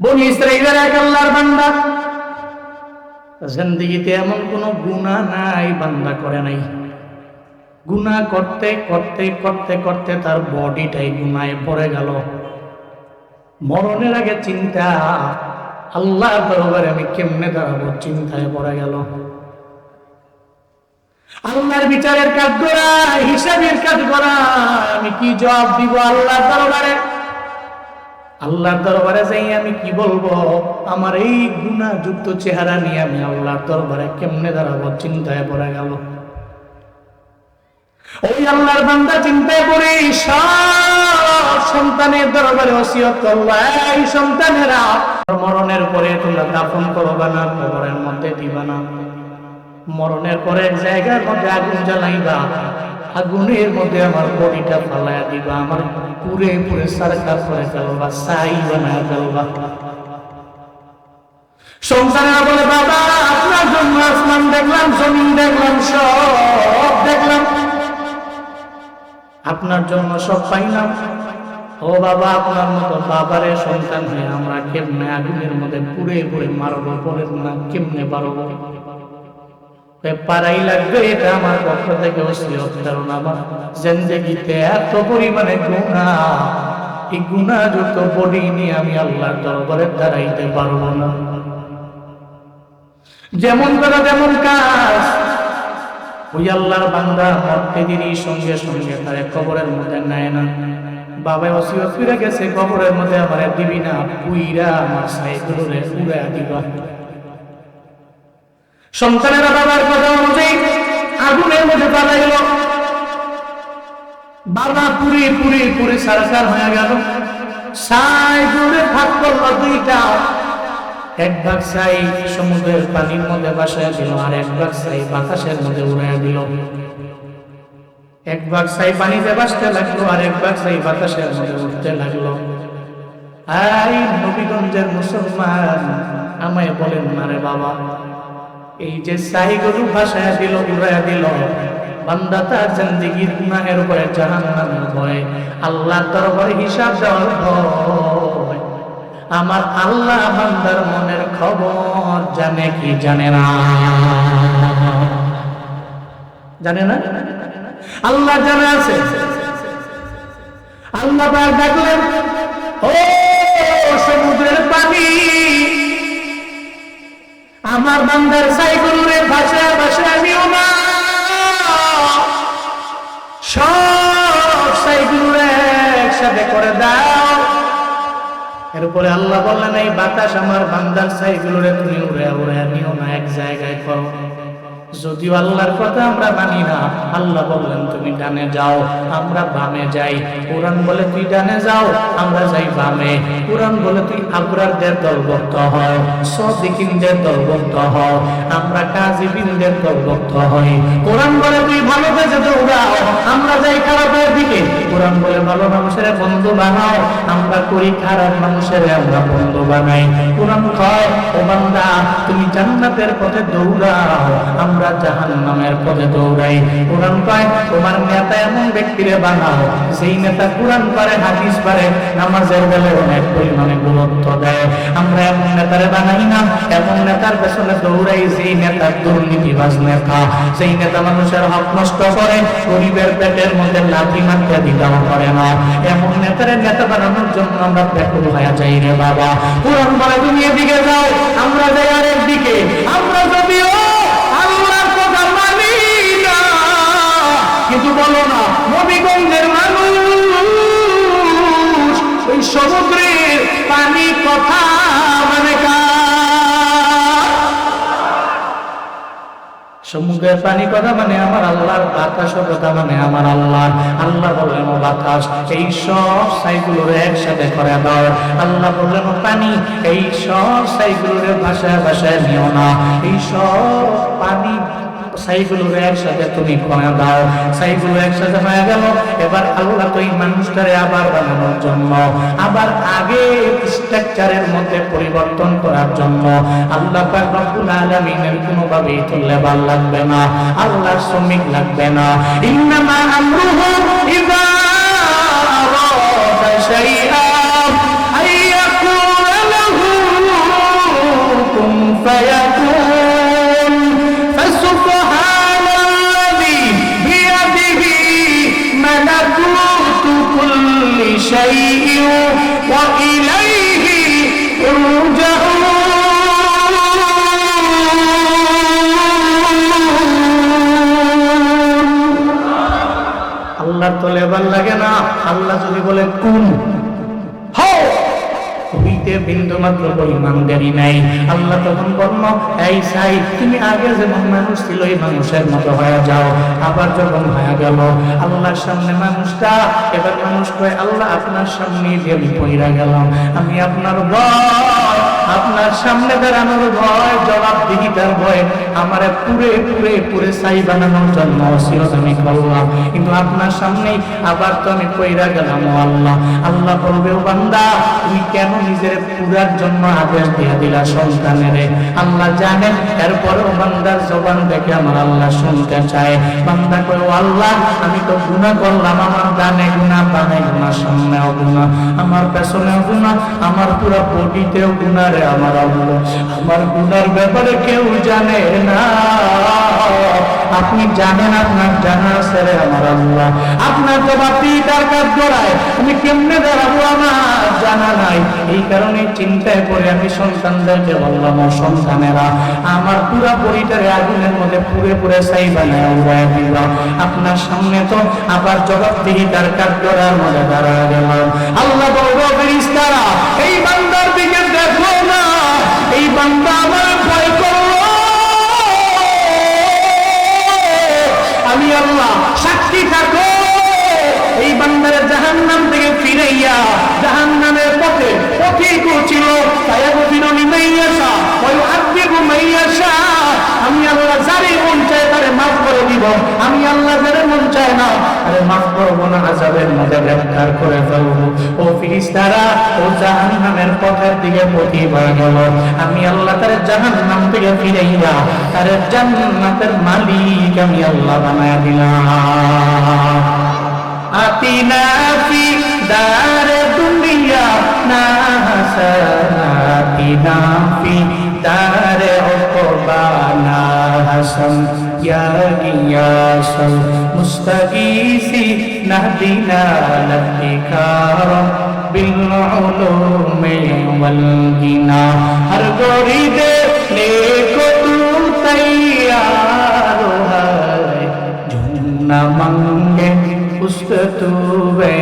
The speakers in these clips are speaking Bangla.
বনি ইসরাইলের এক আল্লাহর বান্দা। জিন্দিগিতে এমন কোনো গুনাহ নাই, বান্দা করে নাই। গুনাহ করতে করতে করতে করতে তার বডিটাই গুনায় পড়ে গেল। মরণের আগে চিন্তা আল্লাহ দরবারে আমি কেমনে দাঁড়াবো? চিন্তায় পড়ে গেল। আল্লাহর বিচারের কাজ করা, হিসাবের কাজ করা, আমি কি জবাব দিব আল্লাহ দরবারে? আল্লাহর দরবারে যাই আমি কি বলব? আমার এই গুণাযুক্ত চেহারা নিয়ে আমি আল্লাহর দরবারে কেমনে দাঁড়াবো? চিন্তায় পড়ে গেল। ওই আল্লাহর বান্দা চিন্তায় পড়ে সন্তানের দরবারে করল। এই সন্তানেরা মরণের পরে তোমরা দাফন করবা না, কবরের মধ্যে দিবা না। মরণের পরে জায়গার মধ্যে আগুন জ্বালাইবা, আগুনের মধ্যে আমার বডিটা ফালাইয়া দিবা, আমার পুরে পুরে সারকার করে ফেলবা সাই বানায় ফেলবা। সংসারেরা বলে, বাবা, আপনার জন্য আসমান দেখলাম, জমিন দেখলাম, সব দেখলাম। আপনার জন্য সব পাইলাম। ও বাবা, আপনার মতো বাবারে সন্তান হয়ে আমরা কেমনে আগুনের মধ্যে পুড়ে পুড়ে মারবো বলেন না কেমনে পারব পারাই লাগবে, এটা আমার পক্ষ থেকে আমার জিন্দগিতে এত পরিমাণে গুণা, এই আমি আল্লাহর দরবারে দাঁড়াইতে না। যেমন যেমন কাজ। ওই আল্লাহর বান্দা মরতে দিনই সঙ্গে সঙ্গে তার মধ্যে নেয় না। বাবা ফিরে গেছে, কবরের মধ্যে আমার দিবি না, পুইরা আমার সাইকেলে উড়ে দিবা। সন্তানেরা বাবার কথা অনুযায়ী আগুনের মধ্যে পালাইল বাবা পুরি পুরি পুরি সারসার হয়ে গেল। সাই দূরে ভাগ করল দুইটা। এক ভাগ সাই সমুদ্রের পানির মধ্যে বাসায় দিল আর এক ভাগ সাই বাতাসের মধ্যে উড়াইয়া দিল। এক ভাগ সাই পানিতে বাসতে লাগল আর এক ভাগ সাই বাতাসের মধ্যে উঠতে লাগল। আই নবীগঞ্জের মুসলমান, আমায় বলেন না রে বাবা। এই যে সাহি গরু ভাষায় দিল উড়াইয়া দিল, বান্দা তার জিন্দিগির গুনাহের উপরে জাহান্নামের ভয় আল্লাহ দরবারে হিসাব দেওয়ার ভয়। আমার আল্লাহ বান্দার মনের খবর জানে কি জানে না? জানে না? আল্লাহ জানে আছে। আল্লাহ ডাকলেন, ও সমুদ্রের পানি আমার বান্দার সাইকেলের ভাষা ভাষা নিও না সব সাইকেল একসাথে করে দাও। এরপরে আল্লাহ বললেন, এই বাতাস আমার বান্দার সাইকেলের তুমি উড়ে উড়ে নিও না, এক জায়গায় করো। যদিও আল্লাহর কথা আমরা মানি না, আল্লাহ বললেন, তুমি ডানে যাও, আমরা বামে যাই। কোরআন বলে, তুই ডানে যাও, আমরা যাই বামে। কোরআন বলে, তুই আবরারদের দলভুক্ত হও সদিকিনদের দলভুক্ত হও আমরা কাজিবিনদের দলভুক্ত হই কোরআন বলে, তুই ভালো কাজে দৌড়াও আমরা যাই খারাপের দিকে। কোরআন বলে, ভালো মানুষের বন্ধু বানাও, আমরা করি খারাপ মানুষের আমরা বন্ধু বানাই। কোরআন কয়, ও বান্দা, তুমি জান্নাতের পথে দৌড়াও, আমরা জাহান্নামের পথে দৌড়াই। কোরআন কয়, তোমার নেতা এমন ব্যক্তিরে বানাও সেই নেতা কোরআন পারে, হাদিস পারে, নামাজের বেলে অনেক পরিমাণে গুরুত্ব দেয়। আমরা এমন নেতারে বানাই না, এমন নেতার পেছনে দৌড়াই যেই নেতা দুর্নীতিবাজ নেতা। সেই নেতা মানুষের হক নষ্ট করে, গরিবের পেটের মধ্যে লাঠি মারতে দিদাও করে না। এমন নেতারে নেতা বানানোর জন্য আমরা ব্যাকুল হয়ে যাই রে বাবা। কোরআন বলে তুমি এদিকে যাও, আমরা যাই আরেক দিকে আমরা যদিও আল্লাহর কথা মানি না, কিন্তু বলো না, নবীগঞ্জের মানুষ ওই সমুদ্রের পানি কথা মানে কার? সমুদ্রের পানি কথা মানে আমার আল্লাহর বাতাস কথা মানে আমার আল্লাহ। আল্লাহ বললেন বাতাস, এই সব সাইগুলোর একসাথে করে দাও। আল্লাহ বললেন পানি, এই সব সাইগুলোর ভাষায় ভাষায় নিও না। এই সব পানি একসাথে তুমি দাও। একসাথে হয়ে গেল। এবার আল্লাহ তো এই মানুষটারে আবার বানানোর জন্য, আবার আগে স্ট্রাকচারের মধ্যে পরিবর্তন করার জন্য। আল্লাহ রব্বুল আলামিনের কোনোভাবেই তো লেবার লাগবে না, আল্লাহর শ্রমিক লাগবে না। ইন্নামা আমরুহু শাইআ। লেবার লাগে না। আল্লাহ যদি বলে, কোন? হইতে বিন্দু মাত্র পরিমাণ দেরি নাই। আল্লাহ তখন এই সাই তুমি আগে যেমন মানুষ ছিল, এই মানুষের মতো হয়ে যাও। আবার যখন হয়ে গেল, আল্লাহর সামনে মানুষটা, এবার মানুষ কয়, আল্লাহ আপনার সামনে দিয়ে আমি পইরা গেলাম, আমি আপনার ভয়, আপনার সামনে বেড়ানোর ভয়, জবাব দিহিতার ভয়, আমারে পুরে পুরে পুরে সাই বানানোর জন্য অসিরত আমি করলাম কিন্তু আপনার সামনেই আবার তো আমি কইরা গেলাম আল্লাহ। আল্লাহ বলবে, ও বান্দা, তুমি কেন নিজের পুরার জন্য আদেশ দিয়ে দিলা সন্তানের? আল্লাহ জানেন, এরপরেও বান্দার জবান দেখে আমার আল্লাহ শুনতে চায়। বান্দা কয়, ও আল্লাহ, আমি তো গুনাহ করলাম, আমার ডানে গুনাহ, বামে গুনাহ, সামনেও গুনাহ, আমার পেছনেও গুনাহ, আমার পুরা বডিতেও গুনাহ রে আমার আল্লাহ। আমার গুনার ব্যাপারে কেউ জানে না। আপনি জানেন আপনার জানা আছে রে আমার আল্লাহ। আপনার তার কাজ করায় আমি কেমনে দাঁড়াবো আমার জানা নাই। এই কারণে চিন্তায় পড়ে আমি সন্তানদেরকে বললাম সন্তানেরা, আমার পুরা পরিটারে আগুনের মধ্যে পুরে পুরে সাই বানায় উড়ায় দিল আপনার সামনে তো আবার জবাব দিহি তার কাজ করার মধ্যে দাঁড়া গেলাম। আল্লাহ বলব ফেরিস্তারা এই বান্দারে জাহান নাম থেকে ফিরাইয়া জাহান নামের পথে পথিক ছিল আব্দিবু মাইয়াসা আমি আল্লাহ যারে মন চায় তারে মাফ করে দিব। আমি আল্লাহ যারে মন চায় না আরে মাফ করব না মধ্যে গ্রেফতার করে ও ও জাহান নামের পথের দিকে গেল। আমি আল্লাহ তার জাহান নাম থেকে ফিরাইয়া তার জান্নাতের মালিক আমি আল্লাহ বানায় দিলাম। آتنا في دار دنیا نا حسنا آتنا في دار عقبا نا حسن یا غیاس مستغیثی نهدنا لك بالعلوم والغنا ہر گوری دے لے کو تو تیار ہے جھومنا منگ तूबे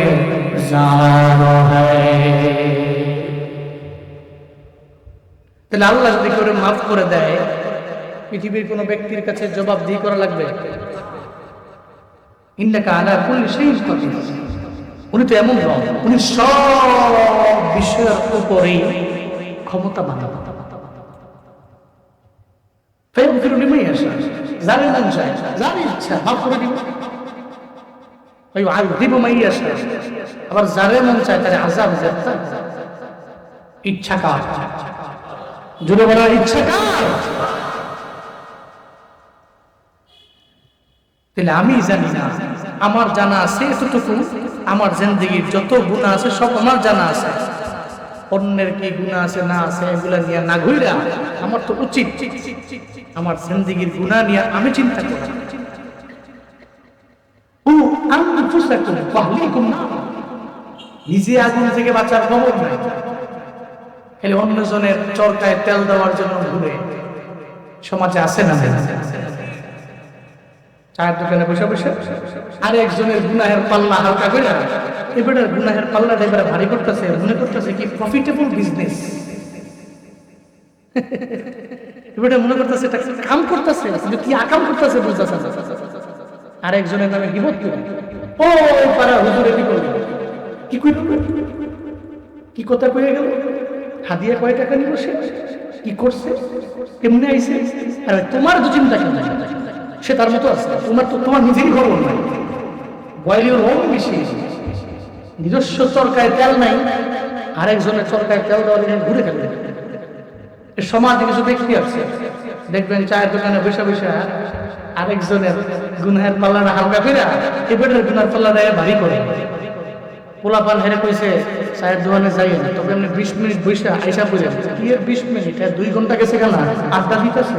তাহলে আল্লাহ যদি করে মাফ করে দেয়, পৃথিবীর কোনো ব্যক্তির কাছে জবাব দিয়ে করা লাগবে? ইন্দাকা আলা কুল্লি সেই উনি তো এমন রব, উনি সব বিষয়ের উপরেই ক্ষমতা বাঁধা। বাঁধা বাঁধা বাঁধা ফের ফিরুনি মেয়ে আসা জানেন জানি ইচ্ছা, মাফ করে দিব। ওই আদিব আসা আবার যারে মন চায় তারে আজাব ইচ্ছা কার? জুড়ে বলার ইচ্ছা কার? তাহলে আমি জানি না, আমার জানা আছে এতটুকু, আমার জিন্দগির যত গুণা আছে সব আমার জানা আছে। অন্যের কি গুণা আছে, না আছে, এগুলা নিয়ে না ঘুরা আমার তো উচিত। আমার জিন্দগির গুণা নিয়ে আমি চিন্তা করি। নিজে আগুন থেকে বাঁচার খবর নাই। খালি অন্যজনের চরকায় তেল দেওয়ার জন্য ঘুরে। সমাজে আছে না চায়ের দোকানে বসে বসে আর একজনের গুনাহের পাল্লা হালকা করে এবারে গুনাহের পাল্লাটা এবারে ভারী করতেছে, মনে করতেছে কি প্রফিটেবল বিজনেস এবারে মনে করতেছে কাম করতেছে কি আকাম করতেছে বুঝতেছে। আর একজনের নামে বিপদ করে। ও হুজুরে কি করবে কি কইল? কি কথা কয়ে গেল? হাদিয়া কয় টাকা নিল সে? কি করছে? কেমনে আইছে? আরে তোমার তো চিন্তা কেন সে তার মতো আছে। তোমার তো তোমার নিজেরই খবর নাই। বয়েলের রং বেশি নিজস্ব চরকায় তেল নাই। আরেকজনের চরকায় তেল দেওয়ার ঘুরে ফেলবে সমাজে কিছু ব্যক্তি আছে দেখবেন চায়ের দোকানে বসে বসে আরেকজনের গুনহের পাল্লাটা হালকা ফেরা এবারের গুনার পাল্লা দেয় ভারী করে। পোলাপান হেরে কইছে, চায়ের দোকানে যাই তবে এমনি বিশ মিনিট বসে আইসা বুঝে কি বিশ মিনিট? আর দুই ঘণ্টা গেছে কেন? আড্ডা দিতেছে।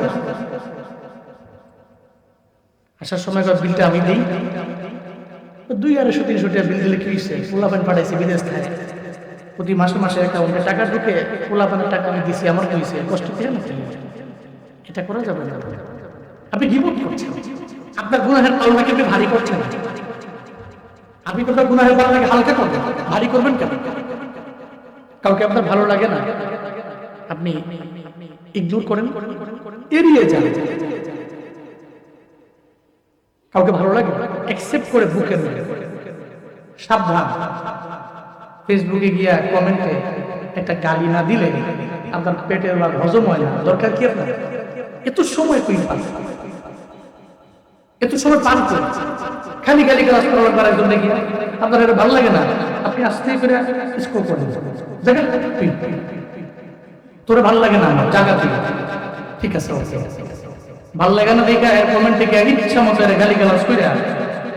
আসার সময় বিলটা আমি দিই? দুই আড়াইশো, তিনশো টাকা বিল দিলে কি হয়েছে পোলাপান পাঠাইছে বিদেশ থাকে প্রতি মাসে মাসে অ্যাকাউন্টে টাকা ঢুকে, পোলাপানের টাকা আমি দিছি, আমার হয়েছে কষ্ট দিয়ে না এটা করা যাবে না। আপনি গিবত করছেন। আপনার গুনাহের পাল্লাকে আপনি ভারী করছেন আপনি তো আপনার গুনাহের পাল্লাকে হালকা করবেন। ভারী করবেন কেন? কাউকে আপনার ভালো লাগে না? আপনি ইগনোর করেন। এড়িয়ে যান। কাউকে ভালো লাগে অ্যাকসেপ্ট করে বুকের মধ্যে সাবধান। ফেসবুকে গিয়া কমেন্টে একটা গালি না দিলে আপনার পেটের বা হজম হয় না। দরকার কি আপনার? এত সময় কই পান? এত সময় পান করে খালি গালি গালাজ করার করার জন্য গিয়া আপনার এটা ভালো লাগে না? আপনি আস্তে করে স্কোর করে দেখেন তুই তোর ভালো লাগে না জায়গা তুই। ঠিক আছে ভালো লাগে না দেখা, এর কমেন্ট থেকে ইচ্ছা মতো গালি গালাজ করে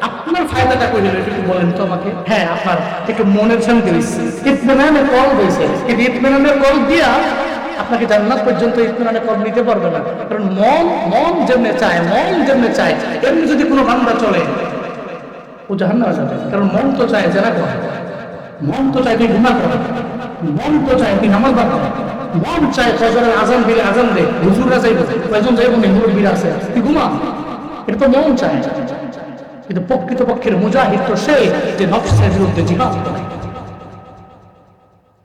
আপনার ফায়দাটা দিল একটু বলেন তো আমাকে? হ্যাঁ আপনার একটু মনের শান্তি দিচ্ছে ইতমেনানের কল কিন্তু ইতমেনানের কল দিয়া আপনাকে জান্নাত পর্যন্ত ইতমেনানের কল নিতে পারবে না। কারণ মন মন যেমনে চায়, মন যেমনে চায় এমনি যদি কোনো বান্দা চলে, ও জাহান্নামে যাবে কারণ মন তো চায় যারা করে। মন তো চায় তুই ঘুমা কর। মন তো চায় তুই নামাজ বাদ কর মন চায় ফজরের আজান দিলে আজান দে, হুজুররা যাইব কয়জন যাইব নি? মুরব্বীরা আছে। তুই ঘুমা। এটা তো মন চায়। কিন্তু প্রকৃত পক্ষের মুজাহিদ তো সেই যে নফসের বিরুদ্ধে জিহাদ করে।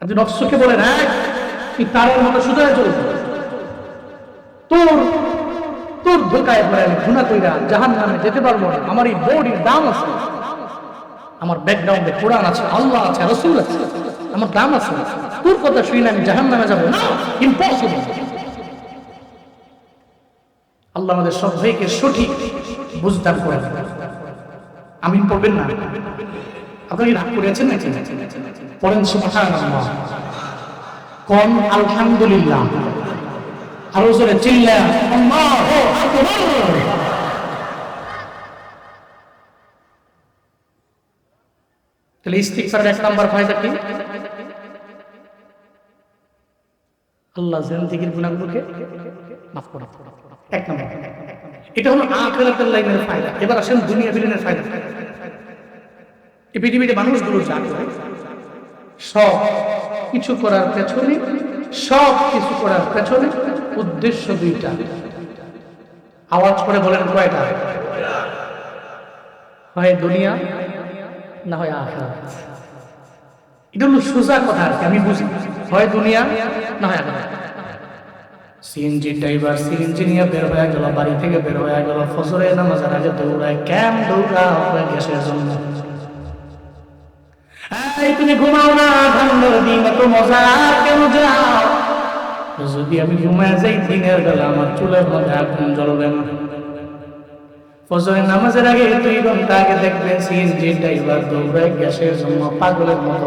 আপনি নফসকে বলেন এক তুই তারের মতো সুদায় চলবে তোর তোর ধোকায় পরে আমি গুণা কইরা জাহান নামে যেতে পারব না। আমার এই বডির দাম আছে। আমার ব্যাকগ্রাউন্ডে কোরআন আছে, আল্লাহ আছে, রসুল আছে। আমার দাম আছে। তোর কথা শুনে আমি জাহান নামে যাব না। ইম্পসিবল আল্লাহ আমাদের সবাইকে সঠিক বুঝদার করে আমিন পড়বেন না? আপনি কি রাগ করেছেন নাকি? পড়েন সুবহানাল্লাহ। কোন আলহামদুলিল্লাহ। আরও জোরে, চিল্লা তাহলে ইস্তিগফারের এক নাম্বার ফায়দা কি? আল্লাহ জিন্দেগির গুনাহগুলোকে মাফ করে এক নাম্বার। এটা হলো আখিরাতের লাইনের ফায়দা। এবার আসেন দুনিয়া বিলীনের ফায়দা। এই পৃথিবীতে মানুষগুলো যা সব কিছু করার পেছনে সব কিছু করার পেছনে উদ্দেশ্য দুইটা। আওয়াজ করে বলেন কয়টা? হয় দুনিয়া না হয় আখিরাত? এটা হলো সোজা কথা আর কি, আমি বুঝি। হয় দুনিয়া না হয় আখিরাত? সিএনজি ড্রাইভার, সিএনজি নিয়ে বের হয়ে গেল, বাড়ি থেকে বের হয়ে গেল ফজরে নামাজের আগে দৌড়ায় ক্যাম দৌড়া গ্যাসের জন্য তুমি ঘুমাও না, ঠান্ডার দিন এত মজা কেন যাও? যদি আমি ঘুমায় যাই, দিনের বেলা আমার চুলের মধ্যে আগুন জ্বলবে না। ফজরের নামাজের আগে দুই ঘণ্টা আগে দেখবেন সিএনজি ড্রাইভার দৌড়ায় গ্যাসের জন্য পাগলের মতো।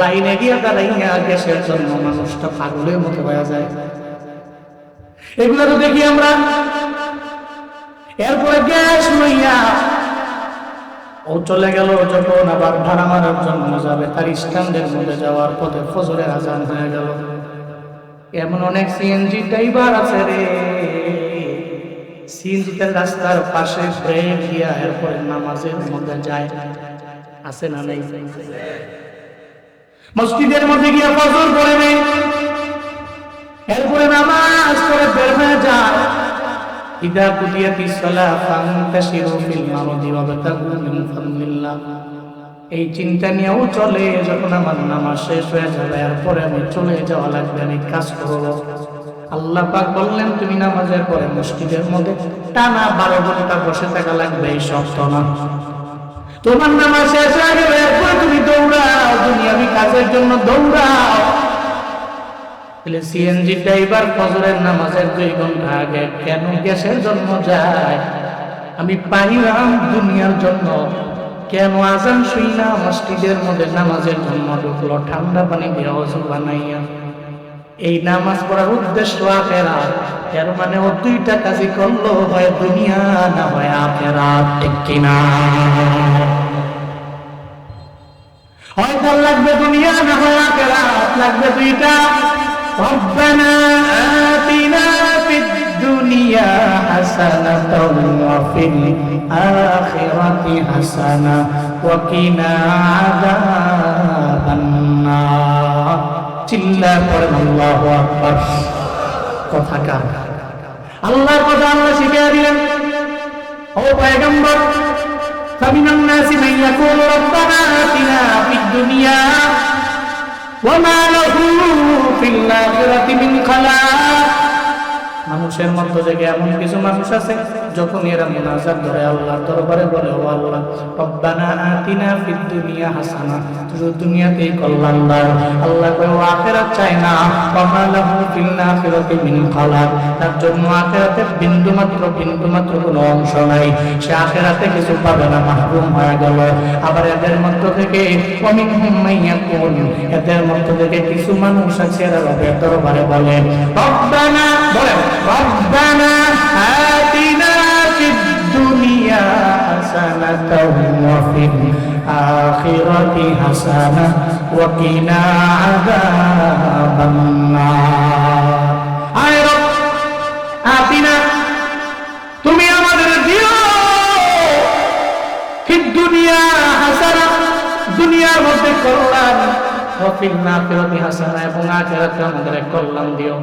লাইনে গিয়ে দাঁড়াইয়া গ্যাসের জন্য মানুষটা পাগলের মতো হয়ে যায়। এগুলো তো দেখি আমরা। এরপরে গ্যাস লইয়া ও চলে গেল যখন আবার ভাড়া মারার জন্য যাবে, তার স্ট্যান্ডের মধ্যে যাওয়ার পথে ফজরের আজান হয়ে গেল। এমন অনেক সিএনজি ড্রাইভার আছে রে। সিএনজিতে রাস্তার পাশে ব্রেক দিয়া এরপরে নামাজের মধ্যে যায়। আছে না নেই? মসজিদের মধ্যে গিয়া ফজর পড়ে নেই। এরপরে নামাজ পড়ে বের হয়ে যায়। এই চিন্তা নিয়েও চলে, যখন আমার নামাজ শেষ হয়ে যাবে আমি চলে যাওয়া লাগবে, আমি কাজ করব। আল্লাহ পাক বললেন, তুমি নামাজের পরে মসজিদের মধ্যে টানা বারো ঘণ্টা বসে থাকা লাগবে, এই শর্ত না। তোমার নামাজ শেষ হয়ে গেলে তুমি দৌড়াও, দুনিয়াবি কাজের জন্য দৌড়াও। তাহলে সিএনজি ড্রাইভার ফজরের নামাজের দুই ঘণ্টা আগে কেন গ্যাসের জন্য যায়? আমি পাইলাম দুনিয়ার জন্য। কেন আজান শুই না? মসজিদের মধ্যে নামাজের জন্য ঢুকলো, ঠান্ডা পানি দিয়ে বানাইয়া। এই নামাজ পড়ার উদ্দেশ্য আখেরা এর মানে ও দুইটা কাজই করল, হয় দুনিয়া না হয় আখেরা ঠিক কিনা? হয় তার লাগবে দুনিয়া না হয় আখেরা লাগবে দুইটা। ربنا آتنا في الدنيا حسنة وفي الآخرة حسنة وقنا عذاب النار চিল্লা করেন আল্লাহু আকবার কথা কার আল্লাহর কথা আল্লাহ শিখিয়ে দিলেন ও পয়গম্বর فمن الناس من يقول ربنا آتنا في الدنيا وما له في الآخرة من خلاق মানুষের মধ্য থেকে এমন কিছু মানুষ আছে যখন এরা মুনাজাত ধরে আল্লাহর দরবারে বলে, ও আল্লাহ, রব্বানা আতিনা ফিদ দুনিয়া হাসানা শুধু দুনিয়াতেই কল্যাণ দাও আল্লাহ কয়, ও আখিরাত চাই না। ওমা লাহু ফিল আখিরাতি মিন খালাক। তার জন্য আখিরাতে বিন্দু মাত্র বিন্দু মাত্র কোনো অংশ নাই। সে আখিরাতে কিছু পাবে না, মাহরুম হয়ে গেল। আবার এদের মধ্য থেকে অমিন হুম্মাইয়া কোন এদের মধ্য থেকে কিছু মানুষ আছে, এরা রবের দরবারে বলে, রব্বানা, বলে। ربنا آتنا في الدنيا حسنة وفي الآخرة حسنة وقنا عذاب النار আয় রব আতিনা তুমি আমাদের দিও ফিদ দুনিয়া হাসানা দুনিয়ার মধ্যে কল্যাণ ওয়াফিল আখিরাতি হাসানা এবং আখিরাতে আমাদের কল্যাণ দিও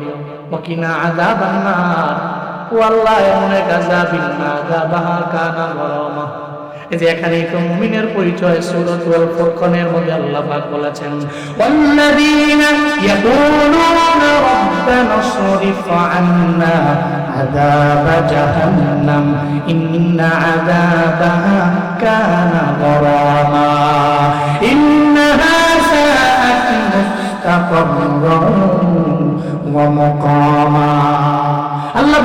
ওয়াকিনা আযাবান নার ও আল্লাহ এমন এক আযাবিন আযাবাহা কানা গরামা যে এখানে একটু মুমিনের পরিচয় সূরাতুল ফুরকানের মধ্যে আল্লাহ পাক বলেছেন ওয়াল্লাযীনা ইয়াকুলুনা রাব্বানা সরিফ আন্না আযাব জাহান্নাম ইন্না আযাবাহা কানা গরামা ইন্নাহা আল্লাহ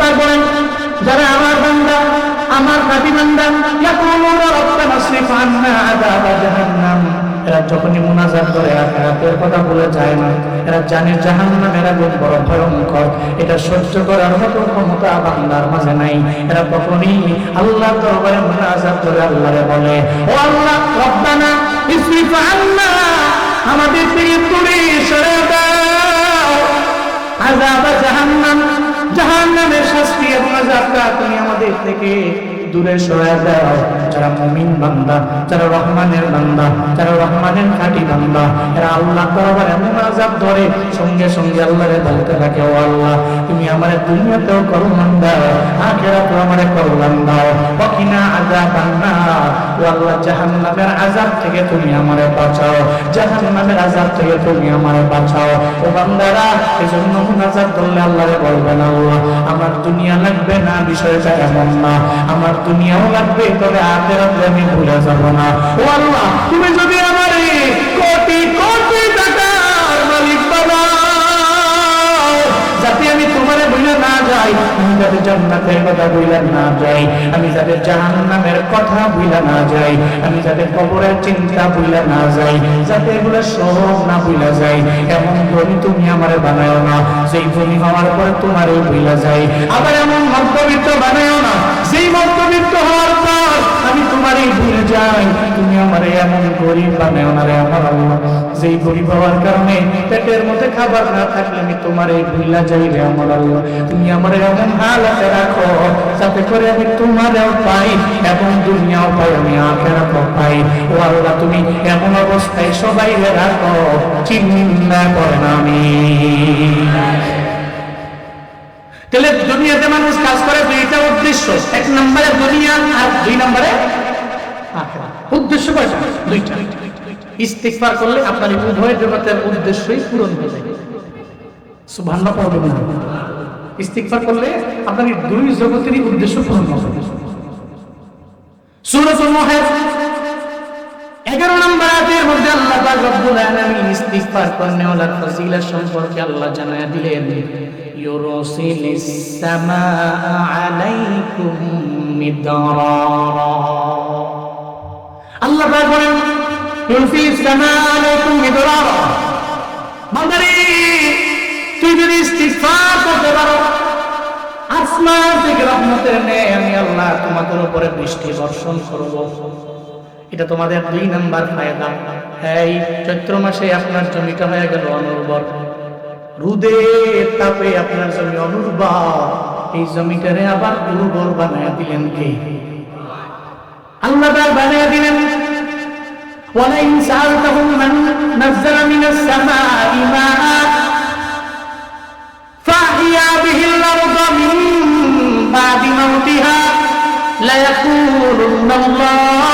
আমার এরা কথা বলে যায় না এরা জানে জাহান্নামের আগুন বড় ভয়ঙ্কর এটা সহ্য করার মতো ক্ষমতা বান্দার মাঝে নাই এরা তখনই আল্লাহর দরবারে মুনাজাত করে আল্লাহরে বলে ও আল্লাহ রব্বানা ইসরিফ আমাদের থেকে আযাব জাহান্নাম জাহান্নামের শাস্তি এবং আজাবটা তুমি আমাদের থেকে দূরে সরায় দাও। যারা মুমিন বান্দা, যারা রহমানের বান্দা, যারা রহমানের খাঁটি বান্দা, এরা আল্লাহ দরবারে এমন আযাব ধরে, সঙ্গে সঙ্গে আল্লাহরে বলতে থাকে, ও আল্লাহ, তুমি আমারে দুনিয়াতেও কল্যাণ দাও আখিরাতেও আমারে কল্যাণ দাও আযাবান নার, ও আল্লাহ, জাহান্নামের আযাব থেকে তুমি আমারে বাঁচাও, জাহান্নামের আযাব থেকে তুমি আমারে বাঁচাও। ও বান্দারা, এজন্য মুনাজাত করলে আল্লাহরে বলবেন, আল্লাহ, আমার দুনিয়া লাগবে না, বিষয়টা এমন না। আমার দুনিয়াও লাগবে, তবে ভুলে তুমি যদি কোটি কোটি টাকার মালিক যাতে আমি না যাই জান্নাতের কথা না যাই, আমি জাহান্নামের কথা না যাই, আমি কবরের চিন্তা না যাই, যাতে এগুলো না যাই, এমন ধনী তুমি আমারে বানাও না, যেই ধনী হওয়ার পরে তোমারই বইলে যাই, আবার এমন মধ্যবিত্ত বানায় না সেই মধ্যবিত্ত হওয়ার পর আমি তোমারই ভুলে যাই। তুমি আমারে এমন গরিব বানাও না আমার আল্লাহ। যেই গরিব হওয়ার কারণে পেটের মধ্যে খাবার না থাকলে আমি তোমার এই ভুলা যাই রে আমার আল্লাহ। তুমি আমার এমন হালাতে রাখো যাতে করে আমি তোমারও পাই, এবং দুনিয়াও পাই, আমি আখেরাতও পাই। ও আল্লাহ, তুমি এমন অবস্থায় সবাই রাখো, চিন্তা করেন আমি। তাহলে দুনিয়াতে মানুষ কাজ করে দুইটা উদ্দেশ্য। এক নম্বরে দুনিয়া দুই নম্বরে। উদ্দেশ্য কয়টা? দুইটা। ইস্তিগফার করলে আপনার উভয় জগতের উদ্দেশ্যই পূরণ হয়ে যায়। সুভান্ন পাবেন না। ইস্তিগফার করলে আপনার দুই জগতেরই উদ্দেশ্য পূরণ হবে। সূরাতুল 11 নম্বর আয়াতের মধ্যে আল্লাহ পাক রব্বুল আলামিন ইস্তিগফার করনেওয়ালার ফজিলত সম্পর্কে আল্লাহ জানায়া দিলেন, ইউরসিলিস সামাআ আলাইকুম মিদরারা আল্লাহ পাক বলেন, ইউরসিলিস সামাআ আলাইকুম মিদরারা বান্দারে তুই যদি ইস্তিগফার করতে পারো, আসমান থেকে রহমতের নেই আমি আল্লাহ তোমাদের উপরে বৃষ্টি বর্ষণ করব। এটা তোমাদের দুই নাম্বার ফায়দা। এই চৈত্র মাসে আপনার জমিটা হয়ে গেল অনুর্বর। রুদে তাপে আপনার জমি অনুর্বর। এই জমিটারে আবার উর্বর বানায় দিলেন কে? আল্লাহ বানায় দিলেন। ولئن سألتهم من نزل من السماء ماء فأحيا به الأرض من بعد موتها ليقولن الله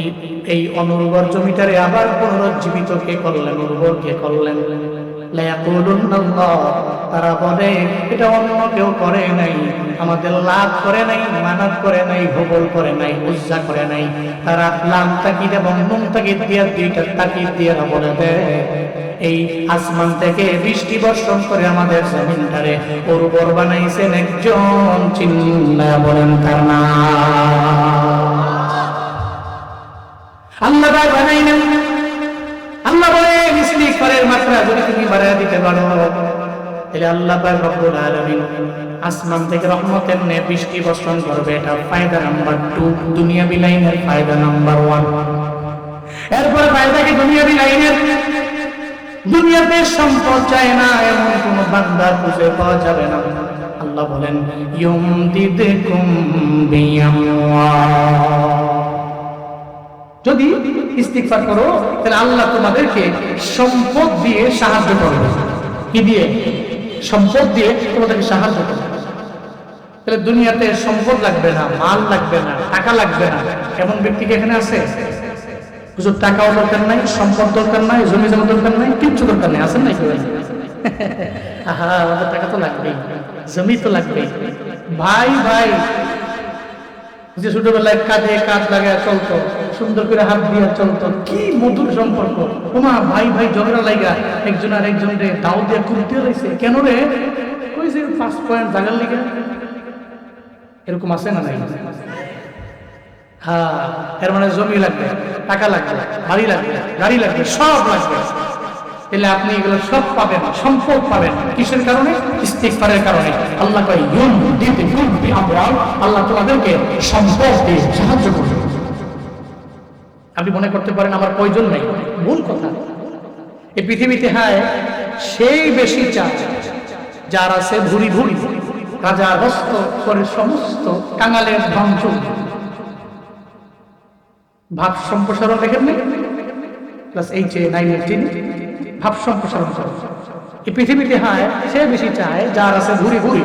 এই এই অনুর্বর জমিটারে আবার পুনরুজ্জীবিত কে করলেন উর্বর কে করলেন তারা বলে, এটা অন্য কেউ করে নাই। আমাদের লাভ করে নাই, মানত করে নাই, ভূগোল করে নাই, উজ্জা করে নাই। তারা লাম তাকিদ এবং নুন তাকিদ দিয়ে দুইটা তাকিদ দিয়ে বলে এই আসমান থেকে বৃষ্টি বর্ষণ করে আমাদের জমিনটারে উর্বর বানাইছেন একজন চিল্লা বলেন, তার নাম। আল্লাহ আল্লাহ বলে ইস্তিগফারের মাত্রা যদি তুমি দিতে পারো। তাহলে আল্লাহ রব্বুল আসমান থেকে রহমতের নে বৃষ্টি বর্ষণ করবে। এটা ফায়দা নাম্বার টু দুনিয়া বিলাইনের ফায়দা নাম্বার ওয়ান। এরপরে ফায়দা কি দুনিয়া বিলাইনের দুনিয়াতে সম্পদ চায় না, এমন কোন বান্দা খুঁজে পাওয়া যাবে না। আল্লাহ বলেন, ইউমদিদকুম বিয়ামওয়াল যদি ইস্তিগফার করো, তাহলে আল্লাহ তোমাদেরকে সম্পদ দিয়ে সাহায্য করবে। কি দিয়ে? সম্পদ দিয়ে তোমাদেরকে সাহায্য করবে। তাহলে দুনিয়াতে সম্পদ লাগবে না, মাল লাগবে না, টাকা লাগবে না। এমন ব্যক্তি কি এখানে আছে? কিছু টাকাও দরকার নাই, সম্পদ দরকার নাই জমি জমা দরকার নাই, কিচ্ছু দরকার নেই, আছেন নাকি আহা টাকা তো লাগবেই, জমি তো লাগবেই। ভাই ভাই, যে ছোটবেলায় কাঁধে কাঁধ লাগায় চলতো। সুন্দর করে হাত কি মধুর সম্পর্ক। ভাই ভাই, ঝগড়া লাগা একজন আর একজন রে দাও রয়েছে কেন রে? কইছে ফার্স্ট পয়েন্ট জাগার লিগা? এরকম আছে না নাই? হ্যাঁ এর মানে জমি লাগবে, টাকা লাগবে, বাড়ি লাগবে, গাড়ি লাগবে, সব লাগবে। তাহলে আপনি এগুলো সব পাবেন, সম্পদ পাবেন। কিসের কারণে? কারণে। আল্লাহ কয়, ইউম দিতে আল্লাহ তোমাদেরকে সম্পদ দিয়ে সাহায্য করবে। আপনি মনে করতে পারেন আমার প্রয়োজন নেই? ভুল কথা, এই পৃথিবীতে হায়, সেই বেশি চায় যার আছে ভুরি ভুরি রাজা হস্ত করে সমস্ত কাঙালের ধ্বংস ভাব সম্প্রসারণ দেখেন নাই? Plus H A nine eighteen ভাব সম্প্রসারণ এই পৃথিবীতে হায়, সে বেশি চায় যার আছে ঘুরি ভুরি,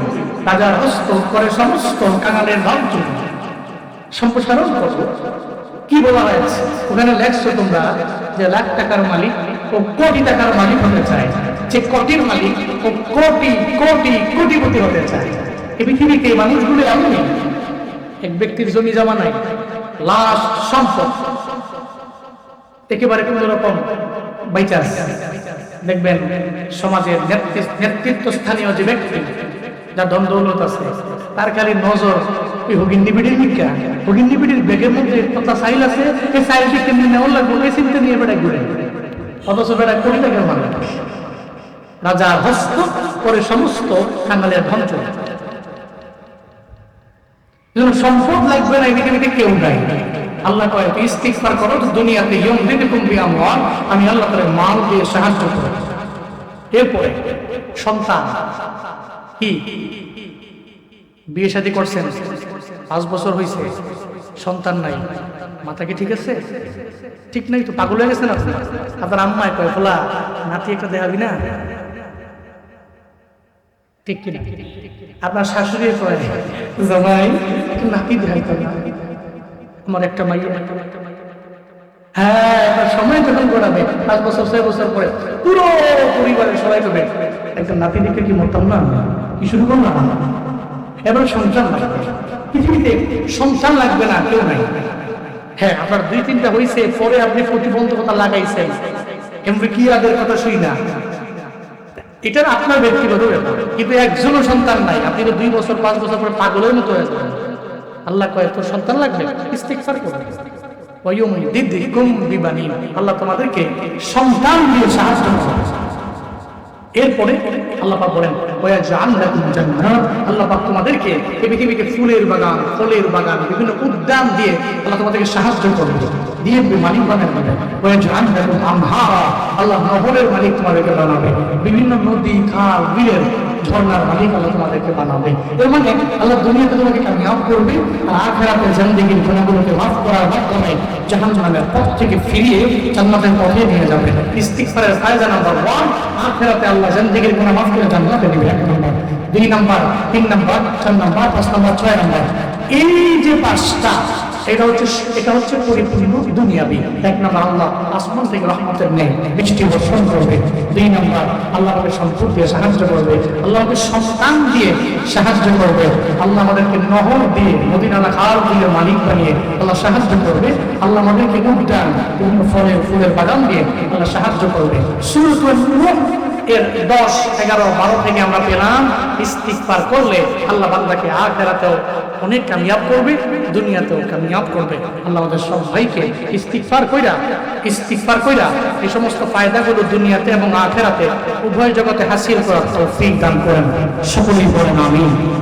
রাজার হস্ত করে সমস্ত কাঙালের ধ্বংস সম্প্রসারণ করব কি বলা হয়েছে? ওখানে লেখছো তোমরা যে লাখ টাকার মালিক ও কোটি টাকার মালিক হতে চায়। যে কোটির মালিক ও কোটি কোটি, কোটিপতি হতে চায়। এই পৃথিবীতে মানুষগুলো এমনই এক ব্যক্তির জমি জমা নাই, লাশ, সম্পদ। একেবারে কোন রকম বাইচান্স দেখবেন সমাজের নেতৃ- নেতৃত্ব স্থানীয় যে ব্যক্তি যার দম দৌলত আছে, তার খালি নজর ওই হুগিন্নি বিড়ির মিকা হুগিন্নি বিড়ির ব্যাগের মধ্যে কত সাইল আছে, এই সাইলটি কেমনি নেওয়ার লাগবে, এই চিন্তা নিয়ে বেড়ায় ঘুরে। অথচ বেড়ায় কোটি টাকার মানুষ রাজার হস্ত করে সমস্ত কাঙালের ধ্বংস সম্পদ লাগবে না, এদিকে এদিকে কেউ নাই। আল্লাহ কয় ইস্তিগফার করো দুনিয়াতে ইয়ম দিতে কুম্বি আমওয়াল আমি আল্লাহ করে মাল দিয়ে সাহায্য করব। এরপরে সন্তান কি? বিয়ে শাদী করছেন। পাঁচ বছর হয়েছে সন্তান নাই। মাথা কি ঠিক আছে? ঠিক নাই তো, পাগল হয়ে গেছেন আপনি? আপনার আম্মায় কয়, ফোলা, নাতি একটা দেখাবি না? ঠিক কিনা? আপনার শাশুড়ি কয়, জামাই নাতি দেখাইতাম না আমার একটা মাইয়া। হ্যাঁ এবার সময় যখন গড়াবে, পাঁচ বছর, ছয় বছর পরে পুরো পরিবারের সবাই কবে একটা নাতি দেখে কি মরতাম না? কি শুরু এবার সন্তান লাগবে। পৃথিবীতে সন্তান লাগবে না, কেউ নাই। হ্যাঁ আপনার দুই তিনটা হয়েছে পরে আপনি প্রতিবন্ধকতা লাগাইছেন। এমনি কি আদের কথা শুই না। এটা আপনার ব্যক্তিগত ব্যাপার। কিন্তু একজনও সন্তান নাই। আপনি তো দুই বছর, পাঁচ বছর পরে পাগলের মতো হয়ে যাবেন। আল্লাহ কয়, তোর সন্তান লাগবে? ইস্তিগফার করবে আল্লাহ তোমাদেরকে সন্তান দিয়ে সাহায্য করবে এরপরে আল্লাহ বলেন, ওয়া তোমাদেরকে এই পৃথিবীতে ফুলের বাগান, ফলের বাগান, বিভিন্ন উদ্যান দিয়ে আল্লাহ তোমাদেরকে সাহায্য করবে। দিয়ে মালিক আল্লাহ মালিক তোমাদেরকে বানাবে। বিভিন্ন নদী, খাল, বিলের মালিক আল্লাহ তোমাদেরকে বানাবে। এর মানে আল্লাহ তোমাকে কামিয়াব করবে আর আখেরাতে জিন্দেগির গুণাগুলোকে মাফ করার মাধ্যমে পথ থেকে ফিরিয়ে জান্নাতের পথে নিয়ে যাবে। ফায়দা নাম্বার আখেরাতে আল্লাহ জিন্দেগির গুণা মাফ করে জান্নাতে দিবে এক নম্বর। দুই নাম্বার, তিন নাম্বার, চার নাম্বার, পাঁচ নাম্বার, ছয় নাম্বার। এই যে পাঁচটা, এটা হচ্ছে এটা হচ্ছে পরিপূর্ণ দুনিয়াবি। এক নম্বর, আল্লাহ আসমান থেকে রহমতের নেই বৃষ্টি বর্ষণ করবে। দুই নম্বর, আল্লাহ আমাকে সম্পদ দিয়ে সাহায্য করবে। আল্লাহ আমাকে সন্তান দিয়ে সাহায্য করবে। আল্লাহ আমাদেরকে নহর দিয়ে নদী নালা খাল দিয়ে মালিক বানিয়ে আল্লাহ সাহায্য করবে। আল্লাহ আমাদেরকে উদ্যান, বিভিন্ন ফলের, ফুলের বাগান দিয়ে আল্লাহ সাহায্য করবে। সুরতুল নূহ এর দশ, এগারো, বারো থেকে আমরা পেলাম। ইস্তিকবার করলে আল্লাহ বান্দাকে আখেরাতেও অনেক কামিয়াব করবে, দুনিয়াতেও কামিয়াব করবে। আল্লাহ আমাদের সব ভাইকে ইস্তিকফার কইরা ইস্তিকার কইরা এই সমস্ত ফায়দাগুলো দুনিয়াতে এবং আখেরাতে উভয় জগতে হাসিল করার তৌফিক দান করেন। সকলেই বলেন আমিন।